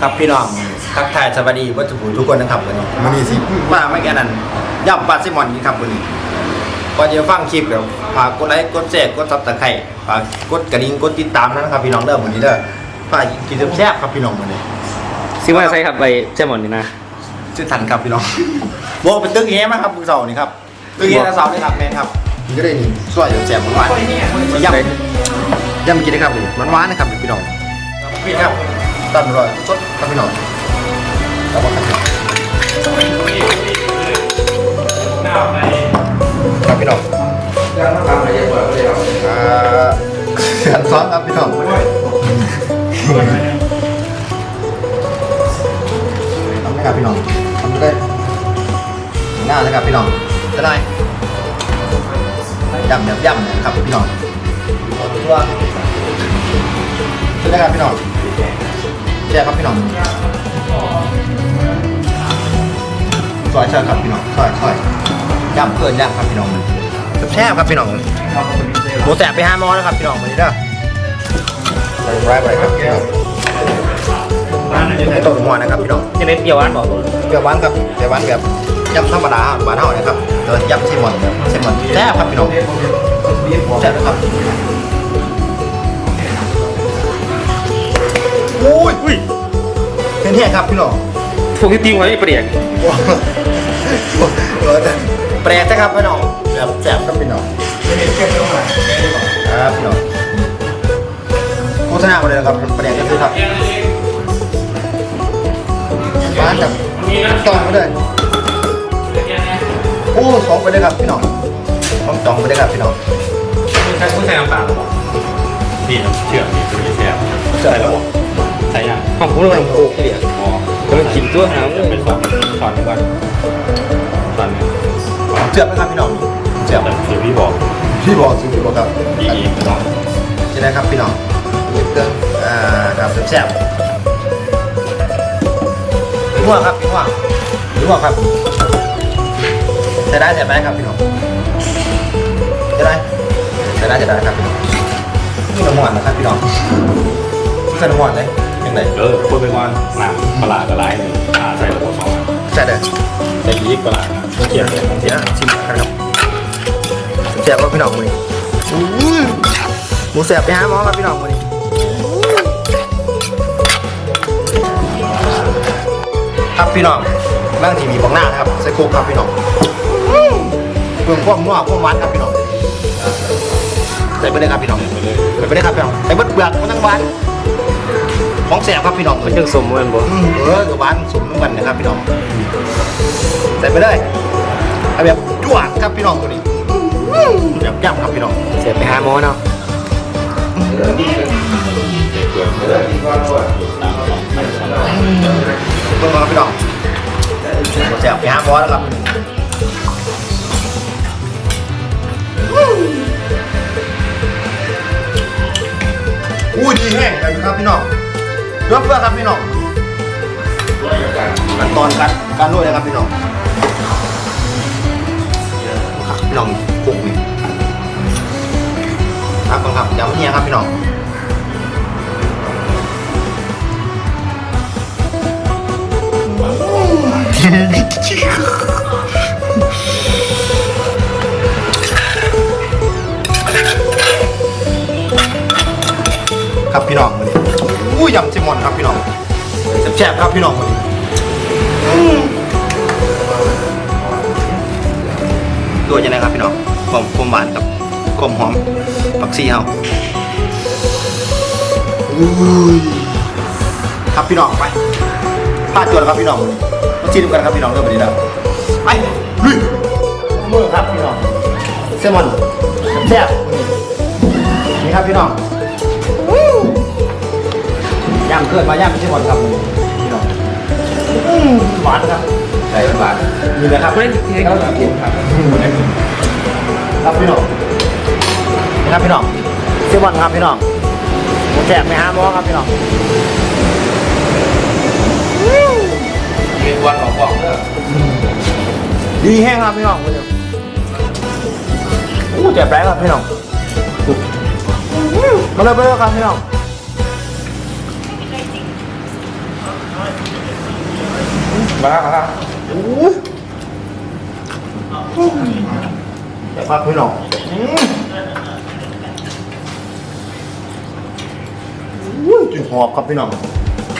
ครับพี่น้องทักทายสวัสดีวัตถุทุกคนนะครับวันนี้วันนี้สิมาไม่แค่นั้นย่ำปลาซิมอนนี่ครับวันนี้ก่อนจะฟังคลิปเดี๋ยวฝากกดไลค์กดแชร์กดซับสไครต์ฝากกดกระดิ่งกดติดตามนะครับพี่น้องเด้อวันนี้เด้อฝากกินแซ่บๆครับพี่น้องวันนี้ซิว่าใช่ครับไปแซมมอนนี่นะชื่อทันครับพี่น้องบอกเป็นตึ้งเฮ้มาครับมือเสานี่ครับตึ้งเฮ้นะเสานี่ครับแม่นครับนี่ก็ได้นี่สวยแซ่บหวานๆย่ำย่ำกินนะครับนี่หวานๆนะครับพี่น้องพี่ครับ ตันอร่อยสดครับพี่น้องแล้วก็ครับครับพี่น้องอ่าเสียงซ้อนครับพี่น้องทำได้ครับพี่น้องทำได้หน้าเลยครับพี่น้องจะได้ย่ำแบบย่ำเนี่ยครับพี่น้องตัวจะได้ครับพี่น้อง แช่ครับพี่น้องซอยใช่ครับพี่น้องซอยซอยย่ำเกินย่ำครับพี่น้องแช่ครับพี่น้องหมูแสบไปห้าหมอนะครับพี่น้องวันนี้เด้อใส่ไว้ไปครับพี่น้องไม่ต้มหัวนะครับพี่น้องจะเล่นเดียวอันบอกเปรี้ยวหวานครับเปรี้ยวหวานแบบยำธรรมดาหวานเท่านี้ครับเดินยำเซลมอนแบบเซลมอนแซ่บครับพี่น้องแซ่บนะครับ เห็นแท้ครับพี่น้องพวกที่ติ้งไว้เปรียกแปลกใช่ครับพี่น้องแบบแซ่บครับพี่น้องครับพี่น้องโฆษณามาเลยนะครับแปลกก็คือครับหวานกับตองไปเลยโอ้สองไปเลยครับพี่น้องต้องจองไปเลยครับพี่น้องใช้ผู้ใช้น้ำตาลหรอนี่น้ำเชื่อมนี่คือแซ่บใส่แล้วใส่ยัง ห้องผมเลยโอ้เปรียกอ๋อก็มันกินตัวหางจะเป็นสอนสอนก่อนสอนเนี่ยเจ็บไหมครับพี่น้องเจ็บแต่คือพี่บอกพี่บอกสิพี่บอกครับอีกอีกน้องจะได้ครับพี่น้องหยิบเครื่องอ่าครับแซ่บพี่หัวครับพี่หัวพี่หัวครับจะได้จะได้ครับพี่น้องจะได้จะได้จะได้ครับพี่น้องนี่น้ำหวานนะครับพี่น้องใส่น้ำหวานเลย ยังไงเออพูดไปก่อนน้ำปลาละลายหนึ่งอ่าใส่ระบบสองใช่เลยใส่ยีกปลานะเขียนเลยต้องเดี๋เขียยวนชิมกันครับแซ่บครับพี่น้องมือนี้อื้อหมูแซ่บไปหาหมอครับพี่น้องมือนี้ครับพี่น้องบางทีมีบังหน้าครับใส่โคกครับพี่น้องเปลืองพวกนัวพวกหวานครับพี่น้องใส่ไปเลยครับพี่น้องไปเลยใส่ไปเลยครับพี่น้องใส่เบิดเปลือกมันทั้งหวาน ของแซ่บครับพี่น้องมันจังสมมันบ่อืมเออกับหวานสมน้ำกันนะครับพี่น้องใส่ไปเลยเอาแบบจวดครับพี่น้องตัวนี้แบบย่ำครับพี่น้องเสียไปหาหมอเนาะเด็กเกินเบิ่งก่อนครับพี่น้องแซ่บไปหาบอสแล้วครับอู้ดีแห้งกันครับพี่น้อง เพื่อเพื่อครับพี่น้องขั้นตอนการการนวดนะครับพี่น้องพี่น้องคุกนี่ครับบังคับอย้ำเนียครับพี่น้องครับพี่น้องวัน อู้ยำเซลมอนครับพี่น้องแซ่บๆครับพี่น้องวันนี้ด้วยยังไงครับพี่น้องความความหวานกับความหอมผักชีเฮาอุ้ยครับพี่น้องไปพลาดจวนแล้วครับพี่น้องวันนี้มาชิมกันครับพี่น้องเริ่มวันนี้แล้วไปลุยมือครับพี่น้องเซลมอนแซ่บๆนี่ครับพี่น้อง ย่างเกิดมาย่างไม่ใช่หมดครับพี่น้องอื้อหวานครับใช่หวานนี่นะครับไม่ได้ให้เขากินครับครับพี่น้องนี่ครับพี่น้องเซบอนครับพี่น้องผมแจกไม่ห้ามอครับพี่น้องมีวันบอกบอกเด้อดีแห้งครับพี่น้องคุณผู้ชมอู้แจกแปลกครับพี่น้องมาเลยไปเลยครับพี่น้อง มาแล้วมาแล้วอู้แต่พักพี่น้องอืมอู้จุดหอบครับพี่น้อง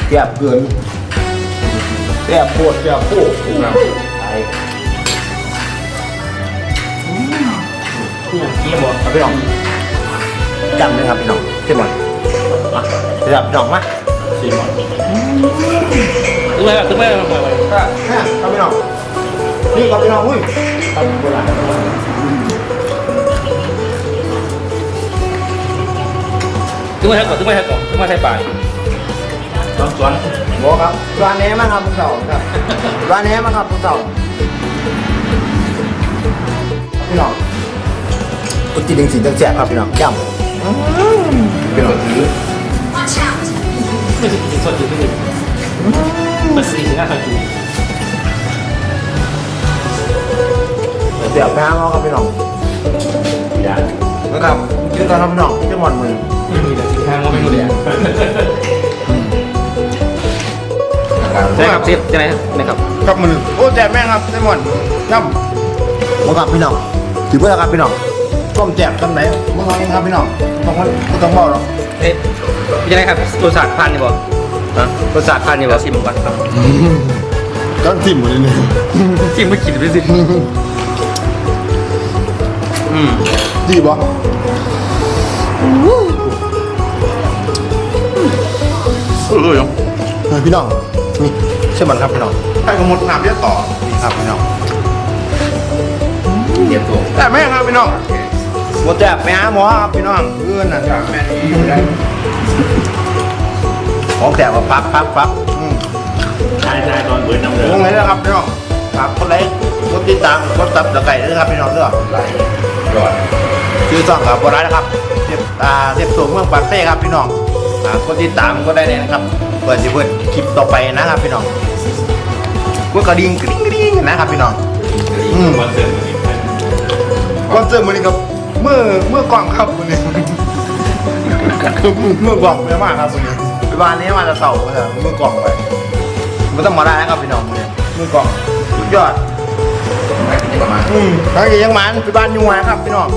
แซ่บเกินแซ่บโคตรแซ่บโคตรไปเกี่ยวบ่ครับพี่น้องจำเลยครับพี่น้องเท่หมดระดับพี่น้องมาชิมหมด ตึ้งไปตึ้งไปตึ้งไปครับพี่น้องนี่ครับพี่น้องอุ้ยครับโบราณตึ้งไปแท็กก่อนตึ้งไปแท็กก่อนตึ้งไปใส่ปลายลองสวนบอกครับร้านนี้มาครับคุณเสาครับร้านนี้มาครับคุณเสาพี่น้องตุ๊จีดิงสีจังแจกครับพี่น้องย่ำพี่น้องไม่ใช่กินสดอยู่ที่นี่ มันสีหน้าตาจูเสียบไปห้าหม้อครับพี่น้องอย่างนะครับชื่อตอนครับพี่น้องชื่อหมอนมือไม่มีแต่สินค้าก็ไม่รู้เลยใช่ครับเชฟใช่ไหมนะครับ ครับมือโอ้แจกแม่งครับชื่อหมอนย่ำบอกครับพี่น้องถือเพื่อครับพี่น้องต้มแจกทำไหนเมื่อวานเองครับพี่น้องต้องมันต้องบอกหรอกเอ๊ะใช่ไหมครับรสชาติพันนี่บ่ ฮะรสชาติพันนี่บ่ชิมก่อนครับก็ทิ่มหมดเลยเนี่ยชิมไม่กินไปสิอืมดีปะเออยังพี่น้องนี่ใช่มันครับพี่น้องใครกมดน้ำเยอะต่อนี่ครับพี่น้องเดี๋ยวตัวแต่แม่ครับพี่น้องหมดแจ็บไปหาหมอครับพี่น้องเอื้อนน่ะแม่ ของแสบว่าพักพักพักอืมใช่ใช่ตอนเบิร์ดน้ำเดือลงเลยนะครับพี่น้องฝากกดไลค์กดติดตามกดซับสไครต์ด้วยครับพี่น้องเด้อก่อนชื่อซ่องครับบร้ายนะครับเทียบอ่าเทียบสูงเมืองปากเต้ครับพี่น้องอ่ากดติดตามก็ได้เลยนะครับเปิดสิเปิดคลิปต่อไปนะครับพี่น้องกดกระดิ่งกระดิ่งกระดิ่งนะครับพี่น้อง อืม วันเสาร์นี้คอนเสิร์ตวันนี้ครับเมื่อเมื่อกล่องครับวันนี้คือเมื่อกล่องไม่มากครับวันนี้ วันนี้มาจะเสาร์นะเมื่อกล่องไปไม่ต้องมาได้นะครับพี่น้องวันนี้เมื่อกล่องสุดยอดประมาณอืมทั้งนี้ยังมันไปบ้านยุงไว้ครับพี่น้อง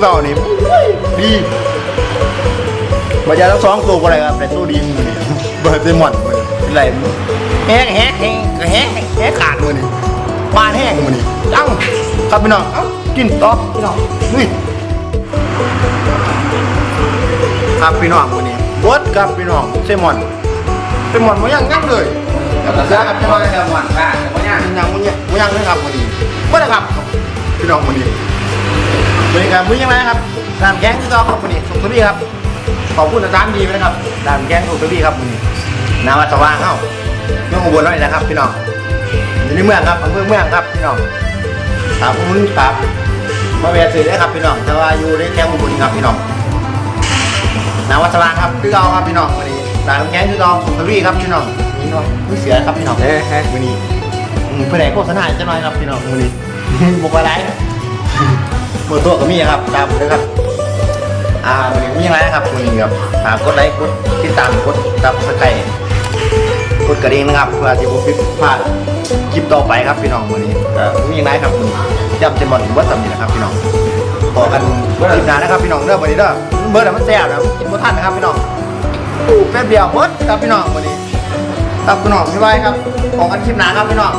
เสาร์นี้ดีมาจะต้องสองตัวก็ได้ครับแต่ตัวดีมือนี่เบิร์ดเซมอนมือนี่ไรแห้งแห้งแห้งแห้งแห้งขาดมือนี่บานแห้งมือนี่จังครับพี่น้องเอ้ากินต่อพี่น้องนี่ครับพี่น้องมือนี้ บดครับพี่น้องเซมอนเซมอนมายังงั้นเลยแล้วก็ครับจะมาจะหวานบ้างแต่ว่าเนี่ยยังมือยังมือยังเลยครับมือนี้บ่ได้ครับพี่น้องมือนี้มือนี้ครับมือยังไงครับดามแก๊งที่ต่อครับมือนี้สุขทวีครับขอบคุณอาจารย์ดีไหมนะครับดามแก๊งสุขทวีครับมือนี้นาวัดสว่างเอ้าเมืองอุบลนั่นเองนะครับ พี่น้องอยู่ในเมืองครับอำเภอเมืองครับพี่น้องถามคุณครับมาแวะซื้อได้ครับพี่น้องแต่ว่าอยู่ในแค่อุบลครับพี่น้อง นาวัดสว่างครับพี่เราครับพี่น้องวันนี้ดามแก๊งที่ต่อสุขทวีครับพี่น้องนี่เนาะไม่เสียครับพี่น้องเฮ้ยเฮ้ยมือนี้เพื่อนไหนโฆษณาจะน้อยครับพี่น้องมือนี้บอกว่าไรหมดตัวก็มีครับตามเลยครับอ่ามือนี้มีอะไรครับมือนี้ครับฝากดไลค์กดติดตามกดซับสไครต์กดกระดิ่งนะครับเพื่อที่ผมผิพาดคลิปต่อไปครับพี่น้องมือนี้มีอะไรครับมือนี้ย้ำเจมอนวัดสำนีนะครับพี่น้อง ต่อกันคลิปหน้านะครับพี่น้องเด้อวันนี้เด้อเบิร์ดอะมันแซ่บนะครับกินบ่ทันนะครับพี่น้องแป๊บเดียวเบิร์ดครับพี่น้องวันนี้ครับพี่น้องพี่ไว้ครับของกันคลิปหนาครับพี่น้อง